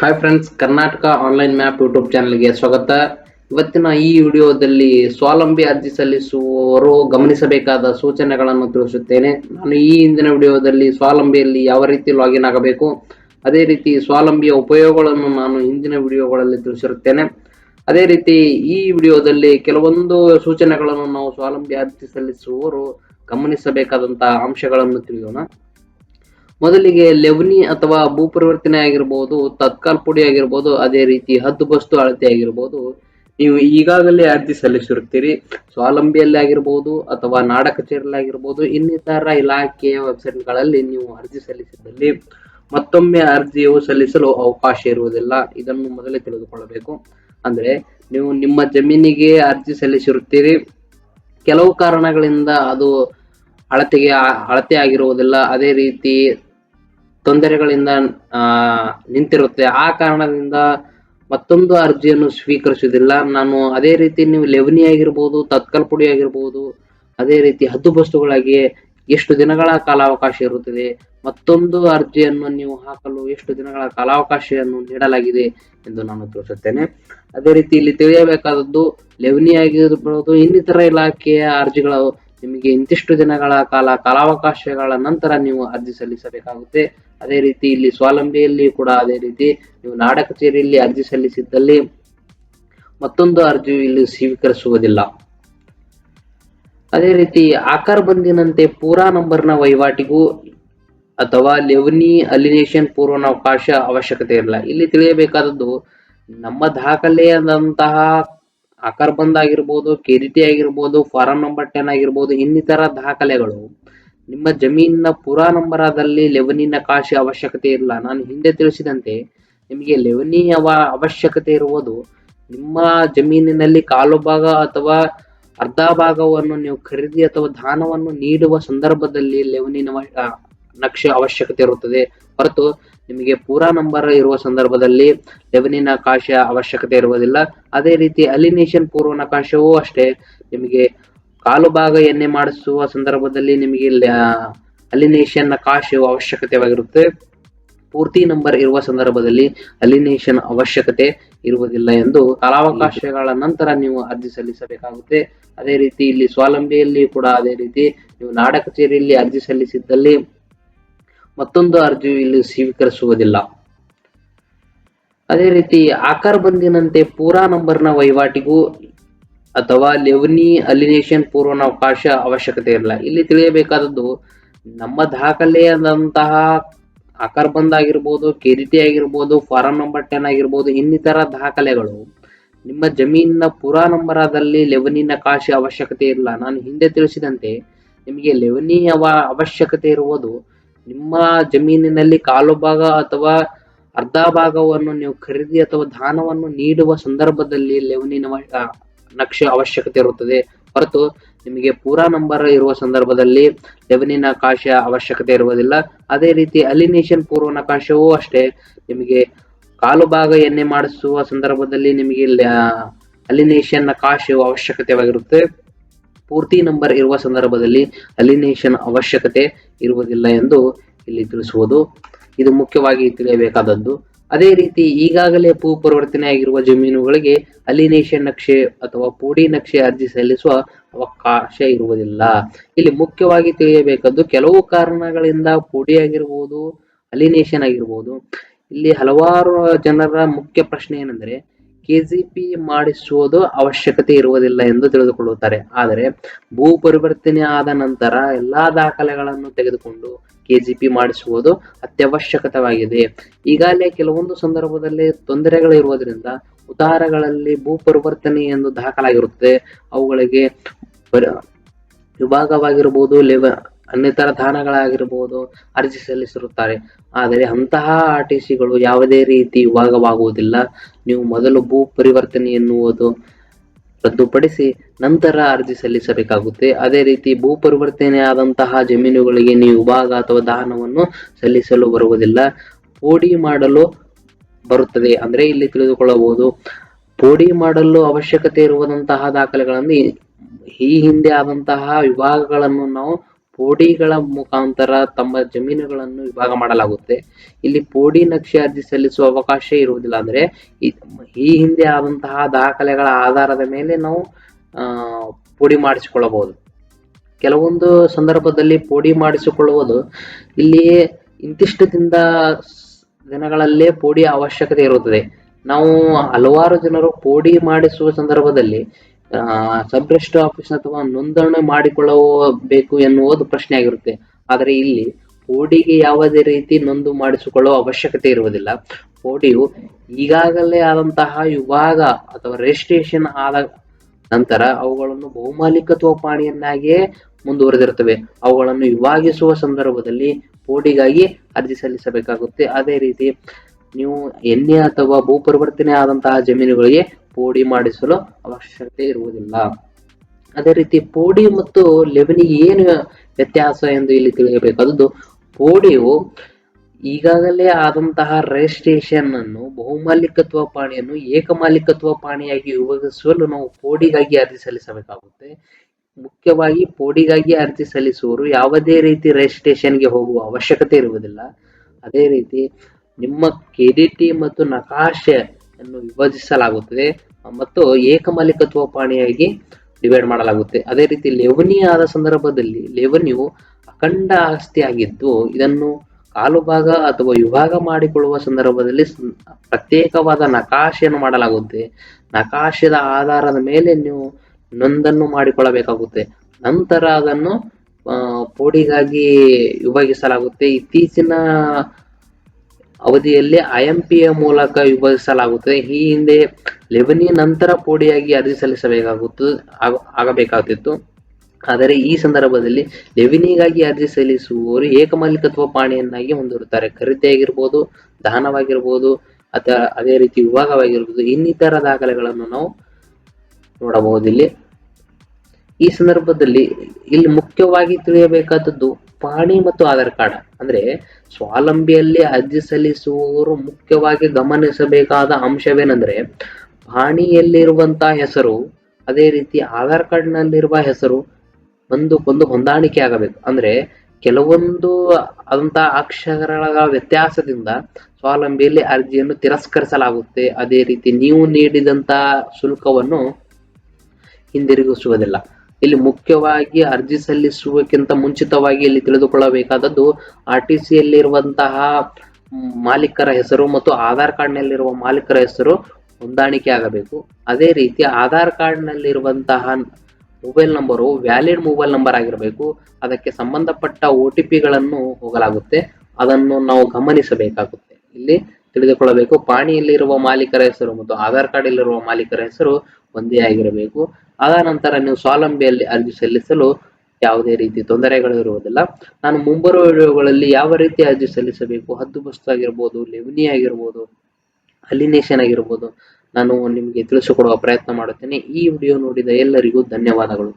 Hi friends Karnataka online map YouTube ಚಾನಲ್ಗೆ ಸ್ವಾಗತ. ಇವತ್ತಿನ ಈ ವಿಡಿಯೋದಲ್ಲಿ ಸ್ವಾವಲಂಬಿ ಅರ್ಜಿ ಸಲ್ಲಿಸುವವರು ಗಮನಿಸಬೇಕಾದ ಸೂಚನೆಗಳನ್ನು ತಿಳಿಸುತ್ತೇನೆ. ನಾನು ಈ ಹಿಂದಿನ ವಿಡಿಯೋದಲ್ಲಿ ಸ್ವಾವಲಂಬಿಯಲ್ಲಿ ಯಾವ ರೀತಿ ಲಾಗಿನ್ ಆಗಬೇಕು, ಅದೇ ರೀತಿ ಸ್ವಾವಲಂಬಿಯ ಉಪಯೋಗಗಳನ್ನು ನಾನು ಹಿಂದಿನ ವಿಡಿಯೋಗಳಲ್ಲಿ ತಿಳಿಸಿರುತ್ತೇನೆ. ಅದೇ ರೀತಿ ಈ ವಿಡಿಯೋದಲ್ಲಿ ಕೆಲವೊಂದು ಸೂಚನೆಗಳನ್ನು ನಾವು ಸ್ವಾವಲಂಬಿ ಅರ್ಜಿ ಸಲ್ಲಿಸುವವರು ಗಮನಿಸಬೇಕಾದಂತಹ ಅಂಶಗಳನ್ನು ತಿಳಿಯೋಣ. ಮೊದಲಿಗೆ ಲೆವ್ನಿ ಅಥವಾ ಭೂ ಪರಿವರ್ತನೆ ಆಗಿರ್ಬೋದು, ತತ್ಕಾಲ್ ಪುಡಿ ಆಗಿರ್ಬೋದು, ಅದೇ ರೀತಿ ಹದ್ದು ಬಸ್ತು ಅಳತೆ ಆಗಿರ್ಬೋದು, ನೀವು ಈಗಾಗಲೇ ಅರ್ಜಿ ಸಲ್ಲಿಸಿರುತ್ತೀರಿ. ಸ್ವಾವಲಂಬಿಯಲ್ಲಿ ಆಗಿರ್ಬೋದು ಅಥವಾ ನಾಡ ಕಚೇರಿಯಲ್ಲಿ ಆಗಿರ್ಬೋದು, ಇನ್ನಿತರ ಇಲಾಖೆಯ ವೆಬ್ಸೈಟ್ಗಳಲ್ಲಿ ನೀವು ಅರ್ಜಿ ಸಲ್ಲಿಸಿದಲ್ಲಿ ಮತ್ತೊಮ್ಮೆ ಅರ್ಜಿಯು ಸಲ್ಲಿಸಲು ಅವಕಾಶ ಇರುವುದಿಲ್ಲ. ಇದನ್ನು ಮೊದಲೇ ತಿಳಿದುಕೊಳ್ಳಬೇಕು. ಅಂದ್ರೆ ನೀವು ನಿಮ್ಮ ಜಮೀನಿಗೆ ಅರ್ಜಿ ಸಲ್ಲಿಸಿರುತ್ತೀರಿ. ಕೆಲವು ಕಾರಣಗಳಿಂದ ಅದು ಅಳತೆಗೆ, ಅಳತೆ ಆಗಿರುವುದಿಲ್ಲ. ಅದೇ ರೀತಿ ತೊಂದರೆಗಳಿಂದ ನಿಂತಿರುತ್ತೆ. ಆ ಕಾರಣದಿಂದ ಮತ್ತೊಂದು ಅರ್ಜಿಯನ್ನು ಸ್ವೀಕರಿಸುವುದಿಲ್ಲ. ನಾನು ಅದೇ ರೀತಿ ನೀವು ಲೆವನಿ ಆಗಿರ್ಬೋದು, ತತ್ಕಲ್ ಪುಡಿ ಆಗಿರ್ಬೋದು, ಅದೇ ರೀತಿ ಹದ್ದುಬಸ್ತುಗಳಾಗಿ ಎಷ್ಟು ದಿನಗಳ ಕಾಲಾವಕಾಶ ಇರುತ್ತದೆ, ಮತ್ತೊಂದು ಅರ್ಜಿಯನ್ನು ನೀವು ಹಾಕಲು ಎಷ್ಟು ದಿನಗಳ ಕಾಲಾವಕಾಶವನ್ನು ನೀಡಲಾಗಿದೆ ಎಂದು ನಾನು ತಿಳಿಸುತ್ತೇನೆ ಅದೇ ರೀತಿ ಇಲ್ಲಿ ತಿಳಿಯಬೇಕಾದದ್ದು, ಲೆವನಿ ಆಗಿರ್ಬೋದು, ಇನ್ನಿತರ ಇಲಾಖೆಯ ಅರ್ಜಿಗಳು ನಿಮಗೆ ಇಂತಿಷ್ಟು ದಿನಗಳ ಕಾಲ ಕಾಲಾವಕಾಶಗಳ ನಂತರ ನೀವು ಅರ್ಜಿ ಸಲ್ಲಿಸಬೇಕಾಗುತ್ತೆ. ಅದೇ ರೀತಿ ಇಲ್ಲಿ ಸ್ವಾವಲಂಬಿಯಲ್ಲಿ ಕೂಡ ಅದೇ ರೀತಿ ನೀವು ನಾಡ ಕಚೇರಿಯಲ್ಲಿ ಅರ್ಜಿ ಸಲ್ಲಿಸಿದ್ದಲ್ಲಿ ಮತ್ತೊಂದು ಅರ್ಜಿಯು ಇಲ್ಲಿ ಸ್ವೀಕರಿಸುವುದಿಲ್ಲ. ಅದೇ ರೀತಿ ಆಕಾರ ಬಂದಿನಂತೆ ಪೂರಾ ನಂಬರ್ನ ವಹಿವಾಟಿಗೂ ಅಥವಾ ಲೆವನಿ ಅಲಿನೇಷನ್ ಪೂರ್ವನಾವಕಾಶ ಅವಶ್ಯಕತೆ ಇರಲ್ಲ. ಇಲ್ಲಿ ತಿಳಿಯಬೇಕಾದದ್ದು ನಮ್ಮ ದಾಖಲೆಯಾದಂತಹ ಆಕಾರ ಬಂದ್ ಆಗಿರ್ಬೋದು ಕೆರಿಟಿ ಆಗಿರ್ಬೋದು, ಫಾರಂ ನಂಬರ್ ಟೆನ್ ಆಗಿರ್ಬೋದು, ಇನ್ನಿತರ ದಾಖಲೆಗಳು. ನಿಮ್ಮ ಜಮೀನಿನ ಪುರಾ ನಂಬರದಲ್ಲಿ ಲೆವನಿನ ಕಾಶಿ ಅವಶ್ಯಕತೆ ಇಲ್ಲ. ನಾನು ಹಿಂದೆ ತಿಳಿಸಿದಂತೆ, ನಿಮಗೆ ಲೆವನಿ ಅವ ಅವಶ್ಯಕತೆ ಇರುವುದು ನಿಮ್ಮ ಜಮೀನಿನಲ್ಲಿ ಕಾಲು ಭಾಗ ಅಥವಾ ಅರ್ಧ ಭಾಗವನ್ನು ನೀವು ಖರೀದಿ ಅಥವಾ ದಾನವನ್ನು ನೀಡುವ ಸಂದರ್ಭದಲ್ಲಿ ಲೆವನಿನ ನಕ್ಷೆ ಅವಶ್ಯಕತೆ ಇರುತ್ತದೆ. ಹೊರತು ನಿಮಗೆ ಪೂರಾ ನಂಬರ್ ಇರುವ ಸಂದರ್ಭದಲ್ಲಿ ಲೆವನಿನ ಕಾಶ ಅವಶ್ಯಕತೆ ಇರುವುದಿಲ್ಲ. ಅದೇ ರೀತಿ ಅಲಿನೇಷನ್ ಪೂರ್ವ ನಕಾಶವೂ ಅಷ್ಟೇ. ನಿಮಗೆ ಕಾಲು ಭಾಗ ಎಣ್ಣೆ ಮಾಡಿಸುವ ಸಂದರ್ಭದಲ್ಲಿ ನಿಮಗೆ ಅಲಿನೇಷನ್ ಕಾಶವು ಅವಶ್ಯಕತೆವಾಗಿರುತ್ತೆ ಪೂರ್ತಿ ನಂಬರ್ ಇರುವ ಸಂದರ್ಭದಲ್ಲಿ ಅಲಿನೇಷನ್ ಅವಶ್ಯಕತೆ ಇರುವುದಿಲ್ಲ ಎಂದು ಕಾಲಾವಕಾಶಗಳ ನಂತರ ನೀವು ಅರ್ಜಿ ಸಲ್ಲಿಸಬೇಕಾಗುತ್ತೆ. ಅದೇ ರೀತಿ ಇಲ್ಲಿ ಸ್ವಾವಲಂಬಿಯಲ್ಲಿ ಕೂಡ ಅದೇ ರೀತಿ ನೀವು ನಾಡ ಕಚೇರಿಯಲ್ಲಿ ಅರ್ಜಿ ಸಲ್ಲಿಸಿದ್ದಲ್ಲಿ ಮತ್ತೊಂದು ಅರ್ಜಿ ಇಲ್ಲಿ ಸ್ವೀಕರಿಸುವುದಿಲ್ಲ. ಅದೇ ರೀತಿ ಆಕಾರ ಬಂದಿನಂತೆ ಪೂರಾ ನಂಬರ್ನ ವಹಿವಾಟಿಗೂ ಅಥವಾ ಲೆವನಿ ಅಲಿನೇಷನ್ ಪೂರ್ವನಾವಕಾಶ ಅವಶ್ಯಕತೆ ಇಲ್ಲ. ಇಲ್ಲಿ ತಿಳಿಯಬೇಕಾದದ್ದು, ನಮ್ಮ ದಾಖಲೆಯಾದಂತಹ ಆಕಾರ ಬಂದ್ ಆಗಿರ್ಬೋದು ಕೆರಿಟಿ ಆಗಿರ್ಬೋದು, ಫಾರಂ ನಂಬರ್ ಟೆನ್ ಆಗಿರ್ಬೋದು, ಇನ್ನಿತರ ದಾಖಲೆಗಳು, ನಿಮ್ಮ ಜಮೀನಿನ ಪುರಾ ನಂಬರದಲ್ಲಿ ಲೆವನಿನ ಕಾಶಿ ಅವಶ್ಯಕತೆ ಇಲ್ಲ. ನಾನು ಹಿಂದೆ ತಿಳಿಸಿದಂತೆ, ನಿಮಗೆ ಲೆವನಿ ಅವ ಅವಶ್ಯಕತೆ ಇರುವುದು ನಿಮ್ಮ ಜಮೀನಿನಲ್ಲಿ ಕಾಲು ಭಾಗ ಅಥವಾ ಅರ್ಧ ಭಾಗವನ್ನು ನೀವು ಖರೀದಿ ಅಥವಾ ದಾನವನ್ನು ನೀಡುವ ಸಂದರ್ಭದಲ್ಲಿ ಲೆವನಿನ ನಕ್ಷೆ ಅವಶ್ಯಕತೆ ಇರುತ್ತದೆ. ಹೊರತು ನಿಮಗೆ ಪೂರಾ ನಂಬರ್ ಇರುವ ಸಂದರ್ಭದಲ್ಲಿ ಲೆವನಿನ ಕಾಶ ಅವಶ್ಯಕತೆ ಇರುವುದಿಲ್ಲ. ಅದೇ ರೀತಿ ಅಲಿನೇಷನ್ ಪೂರ್ವ ನಕಾಶವೂ ಅಷ್ಟೇ. ನಿಮಗೆ ಕಾಲು ಭಾಗ ಎಣ್ಣೆ ಮಾಡಿಸುವ ಸಂದರ್ಭದಲ್ಲಿ ನಿಮಗೆ ಅಲಿನೇಷನ್ ಕಾಶವು ಅವಶ್ಯಕತೆವಾಗಿರುತ್ತೆ ಪೂರ್ತಿ ನಂಬರ್ ಇರುವ ಸಂದರ್ಭದಲ್ಲಿ ಅಲಿನೇಷನ್ ಅವಶ್ಯಕತೆ ಇರುವುದಿಲ್ಲ ಎಂದು ಇಲ್ಲಿ ತಿಳಿಸುವುದು. ಇದು ಮುಖ್ಯವಾಗಿ ತಿಳಿಯಬೇಕಾದದ್ದು. ಅದೇ ರೀತಿ ಈಗಾಗಲೇ ಭೂ ಪರಿವರ್ತನೆ ಆಗಿರುವ ಜಮೀನುಗಳಿಗೆ ಅಲಿನೇಷನ್ ನಕ್ಷೆ ಅಥವಾ ಪೋಡಿ ನಕ್ಷೆ ಅರ್ಜಿ ಸಲ್ಲಿಸುವ ಅವಕಾಶ ಇರುವುದಿಲ್ಲ. ಇಲ್ಲಿ ಮುಖ್ಯವಾಗಿ ತಿಳಿಯಬೇಕಾದ್ದು ಕೆಲವು ಕಾರಣಗಳಿಂದ ಪೋಡಿ ಆಗಿರ್ಬೋದು ಅಲಿನೇಷನ್ ಆಗಿರ್ಬೋದು. ಇಲ್ಲಿ ಹಲವಾರು ಜನರ ಮುಖ್ಯ ಪ್ರಶ್ನೆ ಏನೆಂದರೆ ಕೆಜಿಪಿ ಮಾಡಿಸುವುದು ಅವಶ್ಯಕತೆ ಇರುವುದಿಲ್ಲ ಎಂದು ತಿಳಿದುಕೊಳ್ಳುತ್ತಾರೆ. ಆದರೆ ಭೂ ಪರಿವರ್ತನೆ ಆದ ನಂತರ ಎಲ್ಲಾ ದಾಖಲೆಗಳನ್ನು ತೆಗೆದುಕೊಂಡು ಕೆಜಿಪಿ ಮಾಡಿಸುವುದು ಅತ್ಯವಶ್ಯಕವಾಗಿದೆ ಈಗಾಗಲೇ ಕೆಲವೊಂದು ಸಂದರ್ಭದಲ್ಲಿ ತೊಂದರೆಗಳು ಇರುವುದರಿಂದ ಉದಾಹರಣೆಗಳಲ್ಲಿ ಭೂ ಪರಿವರ್ತನೆ ಎಂದು ದಾಖಲಾಗಿರುತ್ತದೆ. ಅವುಗಳಿಗೆ ವಿಭಾಗವಾಗಿರಬಹುದು ಲೆವ ಅನ್ನಿತರ ದಾನಗಳಾಗಿರ್ಬೋದು ಅರ್ಜಿ ಸಲ್ಲಿಸಿರುತ್ತಾರೆ. ಆದರೆ ಅಂತಹ ಆರ್ ಟಿ ಸಿಗಳು ಯಾವುದೇ ರೀತಿ ವಿಭಾಗವಾಗುವುದಿಲ್ಲ. ನೀವು ಮೊದಲು ಭೂ ಪರಿವರ್ತನೆ ಎನ್ನುವುದು ರದ್ದುಪಡಿಸಿ ನಂತರ ಅರ್ಜಿ ಸಲ್ಲಿಸಬೇಕಾಗುತ್ತೆ. ಅದೇ ರೀತಿ ಭೂ ಪರಿವರ್ತನೆ ಆದಂತಹ ಜಮೀನುಗಳಿಗೆ ನೀವು ವಿಭಾಗ ಅಥವಾ ದಾನವನ್ನು ಸಲ್ಲಿಸಲು ಬರುವುದಿಲ್ಲ. ಪೋಡಿ ಮಾಡಲು ಬರುತ್ತದೆ. ಅಂದ್ರೆ ಇಲ್ಲಿ ತಿಳಿದುಕೊಳ್ಳಬಹುದು. ಪೋಡಿ ಮಾಡಲು ಅವಶ್ಯಕತೆ ಇರುವಂತಹ ದಾಖಲೆಗಳನ್ನು ಈ ಹಿಂದೆ ಆದಂತಹ ವಿಭಾಗಗಳನ್ನು ನಾವು ಪೋಡಿಗಳ ಮುಖಾಂತರ ತಮ್ಮ ಜಮೀನುಗಳನ್ನು ವಿಭಾಗ ಮಾಡಲಾಗುತ್ತೆ. ಇಲ್ಲಿ ಪೋಡಿ ನಕ್ಷೆ ಅರ್ಜಿ ಸಲ್ಲಿಸುವ ಅವಕಾಶ ಇರುವುದಿಲ್ಲ ಅಂದ್ರೆ ಈ ಹಿಂದೆ ಆದಂತಹ ದಾಖಲೆಗಳ ಆಧಾರದ ಮೇಲೆ ನಾವು ಪೋಡಿ ಮಾಡಿಸಿಕೊಳ್ಳಬಹುದು. ಕೆಲವೊಂದು ಸಂದರ್ಭದಲ್ಲಿ ಪೋಡಿ ಮಾಡಿಸಿಕೊಳ್ಳುವುದು ಇಲ್ಲಿ ಇಂತಿಷ್ಟು ದಿನಗಳಲ್ಲೇ ಪೋಡಿ ಅವಶ್ಯಕತೆ ಇರುತ್ತದೆ. ನಾವು ಹಲವಾರು ಜನರು ಪೋಡಿ ಮಾಡಿಸುವ ಸಂದರ್ಭದಲ್ಲಿ ಸಬ್ ರಿಜಿಸ್ಟರ್ ಆಫೀಸ್ ಅಥವಾ ನೋಂದಣಿ ಮಾಡಿಕೊಳ್ಳಬೇಕು ಎನ್ನುವುದು ಪ್ರಶ್ನೆ ಆಗಿರುತ್ತೆ. ಆದರೆ ಇಲ್ಲಿ ಪೋಡಿಗೆ ಯಾವುದೇ ರೀತಿ ನೊಂದು ಮಾಡಿಸಿಕೊಳ್ಳುವ ಅವಶ್ಯಕತೆ ಇರುವುದಿಲ್ಲ. ಪೋಡಿಯು ಈಗಾಗಲೇ ಆದಂತಹ ವಿಭಾಗ ಅಥವಾ ರಿಜಿಸ್ಟ್ರೇಷನ್ ಆದ ನಂತರ ಅವುಗಳನ್ನು ಬಹುಮಾಲಿಕತ್ವ ಪಾಣಿಯನ್ನಾಗಿಯೇ ಮುಂದುವರೆದಿರುತ್ತವೆ. ಅವುಗಳನ್ನು ವಿಭಾಗಿಸುವ ಸಂದರ್ಭದಲ್ಲಿ ಪೋಡಿಗಾಗಿ ಅರ್ಜಿ ಸಲ್ಲಿಸಬೇಕಾಗುತ್ತೆ. ಅದೇ ರೀತಿ ನೀವು ಎಣ್ಣೆ ಅಥವಾ ಭೂ ಪರಿವರ್ತನೆ ಆದಂತಹ ಜಮೀನುಗಳಿಗೆ ಪೋಡಿ ಮಾಡಿಸಲು ಅವಶ್ಯಕತೆ ಇರುವುದಿಲ್ಲ. ಅದೇ ರೀತಿ ಪೋಡಿ ಮತ್ತು ಲೆವನಿಗೆ ಏನು ವ್ಯತ್ಯಾಸ ಎಂದು ಇಲ್ಲಿ ತಿಳಿಯಬೇಕಾದದ್ದು ಪೋಡಿಯು ಈಗಾಗಲೇ ಆದಂತಹ ರಿಜಿಸ್ಟ್ರೇಷನ್ ಅನ್ನು ಬಹುಮಾಲಿಕತ್ವ ಪಾಣಿಯನ್ನು ಏಕಮಾಲಿಕತ್ವ ಪಾಣಿಯಾಗಿ ವಿಭಜಿಸಲು ನಾವು ಪೋಡಿಗಾಗಿ ಅರ್ಜಿ ಸಲ್ಲಿಸಬೇಕಾಗುತ್ತೆ. ಮುಖ್ಯವಾಗಿ ಪೋಡಿಗಾಗಿ ಅರ್ಜಿ ಸಲ್ಲಿಸುವವರು ಯಾವುದೇ ರೀತಿ ರಿಜಿಸ್ಟ್ರೇಷನ್ಗೆ ಹೋಗುವ ಅವಶ್ಯಕತೆ ಇರುವುದಿಲ್ಲ. ಅದೇ ರೀತಿ ನಿಮ್ಮ ಕೆಡಿಟಿ ಮತ್ತು ನಕಾಶೆಯನ್ನು ವಿಭಜಿಸಲಾಗುತ್ತದೆ. ಮತ್ತು ಏಕಮಾಲಿಕತ್ವ ಪಾಣಿಯಾಗಿ ಡಿವೈಡ್ ಮಾಡಲಾಗುತ್ತೆ. ಅದೇ ರೀತಿ ಲೆವನಿ ಆದ ಸಂದರ್ಭದಲ್ಲಿ ಲೆವನಿಯು ಅಖಂಡ ಆಸ್ತಿಯಾಗಿದ್ದು, ಇದನ್ನು ಕಾಲು ಭಾಗ ಅಥವಾ ವಿಭಾಗ ಮಾಡಿಕೊಳ್ಳುವ ಸಂದರ್ಭದಲ್ಲಿ ಪ್ರತ್ಯೇಕವಾದ ನಕಾಶೆಯನ್ನು ಮಾಡಲಾಗುತ್ತೆ. ನಕಾಶೆದ ಆಧಾರದ ಮೇಲೆ ನೀವು ನೊಂದನ್ನು ಮಾಡಿಕೊಳ್ಳಬೇಕಾಗುತ್ತೆ. ನಂತರ ಅದನ್ನು ಪೋಡಿಗಾಗಿ ವಿಭಾಗಿಸಲಾಗುತ್ತೆ ಇತ್ತೀಚಿನ ಅವಧಿಯಲ್ಲಿ ಐಎಂಪಿಯ ಮೂಲಕ ವಿಭಜಿಸಲಾಗುತ್ತದೆ. ಈ ಹಿಂದೆ ಲೆಬನಿ ನಂತರ ಪೋಡಿಯಾಗಿ ಅರ್ಜಿ ಸಲ್ಲಿಸಬೇಕಾಗುತ್ತದೆ ಆಗ- ಆಗಬೇಕಾಗುತ್ತಿತ್ತು ಆದರೆ ಈ ಸಂದರ್ಭದಲ್ಲಿ ಲೆವಿನಿಗಾಗಿ ಅರ್ಜಿ ಸಲ್ಲಿಸುವವರು ಏಕಮಾಲಿಕತ್ವ ಪಾಣಿಯನ್ನಾಗಿ ಹೊಂದಿರುತ್ತಾರೆ. ಖರೀದಿಯಾಗಿರ್ಬೋದು ದಾನವಾಗಿರ್ಬೋದು ಅಥವಾ ಅದೇ ರೀತಿ ವಿಭಾಗವಾಗಿರ್ಬೋದು, ಇನ್ನಿತರ ದಾಖಲೆಗಳನ್ನು ನಾವು ನೋಡಬಹುದು ಇಲ್ಲಿ ಈ ಸಂದರ್ಭದಲ್ಲಿ ಇಲ್ಲಿ ಮುಖ್ಯವಾಗಿ ತಿಳಿಯಬೇಕಾದದ್ದು ಪಾಣಿ ಮತ್ತು ಆಧಾರ್ ಕಾರ್ಡ್. ಅಂದ್ರೆ ಸ್ವಾವಲಂಬಿಯಲ್ಲಿ ಅರ್ಜಿ ಸಲ್ಲಿಸುವವರು ಮುಖ್ಯವಾಗಿ ಗಮನಿಸಬೇಕಾದ ಅಂಶವೇನೆಂದ್ರೆ ಪಾಣಿಯಲ್ಲಿರುವಂತಹ ಹೆಸರು, ಅದೇ ರೀತಿ ಆಧಾರ್ ಕಾರ್ಡ್ ನಲ್ಲಿರುವ ಹೆಸರು ಒಂದಕ್ಕೊಂದು ಹೊಂದಾಣಿಕೆ ಆಗಬೇಕು. ಅಂದ್ರೆ ಕೆಲವೊಂದು ಅಂತ ಅಕ್ಷರಗಳ ವ್ಯತ್ಯಾಸದಿಂದ ಸ್ವಾವಲಂಬಿಯಲ್ಲಿ ಅರ್ಜಿಯನ್ನು ತಿರಸ್ಕರಿಸಲಾಗುತ್ತೆ. ಅದೇ ರೀತಿ ನೀವು ನೀಡಿದಂತ ಶುಲ್ಕವನ್ನು ಹಿಂದಿರುಗಿಸುವುದಿಲ್ಲ. ಇಲ್ಲಿ ಮುಖ್ಯವಾಗಿ ಅರ್ಜಿ ಸಲ್ಲಿಸುವಕ್ಕಿಂತ ಮುಂಚಿತವಾಗಿ ಇಲ್ಲಿ ತಿಳಿದುಕೊಳ್ಳಬೇಕಾದದ್ದು ಆರ್ ಟಿ ಯಲ್ಲಿರುವಂತಹ ಮಾಲೀಕರ ಹೆಸರು ಮತ್ತು ಆಧಾರ್ ಕಾರ್ಡ್ನಲ್ಲಿರುವ ಮಾಲೀಕರ ಹೆಸರು ಹೊಂದಾಣಿಕೆ ಆಗಬೇಕು. ಅದೇ ರೀತಿ Aadhaar ಕಾರ್ಡ್ನಲ್ಲಿರುವಂತಹ mobile number valid mobile number ಆಗಿರಬೇಕು. ಅದಕ್ಕೆ ಸಂಬಂಧಪಟ್ಟ ಒ ಟಿ ಪಿಗಳನ್ನು ಹೋಗಲಾಗುತ್ತೆ. ಅದನ್ನು ನಾವು ಗಮನಿಸಬೇಕಾಗುತ್ತೆ. ಇಲ್ಲಿ ತಿಳಿದುಕೊಳ್ಳಬೇಕು. ಪಾಣಿಯಲ್ಲಿರುವ ಮಾಲೀಕರ ಹೆಸರು ಮತ್ತು ಆಧಾರ್ ಕಾರ್ಡ್ ಇಲ್ಲಿರುವ ಮಾಲೀಕರ ಹೆಸರು ಒಂದೇ ಆಗಿರಬೇಕು. ಅದ ನಂತರ ನೀವು ಸ್ವಾವಲಂಬಿಯಲ್ಲಿ ಅರ್ಜಿ ಸಲ್ಲಿಸಲು ಯಾವುದೇ ರೀತಿ ತೊಂದರೆಗಳು ಇರುವುದಿಲ್ಲ. ನಾನು ಮುಂಬರುವ ವಿಡಿಯೋಗಳಲ್ಲಿ ಯಾವ ರೀತಿ ಅರ್ಜಿ ಸಲ್ಲಿಸಬೇಕು? ಹದ್ದುಬಸ್ತು ಆಗಿರ್ಬೋದು ಲೆವಿನಿ ಆಗಿರ್ಬೋದು, ಅಲಿನೇಷನ್ ಆಗಿರ್ಬೋದು, ನಾನು ನಿಮಗೆ ತಿಳಿಸಿಕೊಡುವ ಪ್ರಯತ್ನ ಮಾಡುತ್ತೇನೆ. ಈ ವಿಡಿಯೋ ನೋಡಿದ ಎಲ್ಲರಿಗೂ ಧನ್ಯವಾದಗಳು.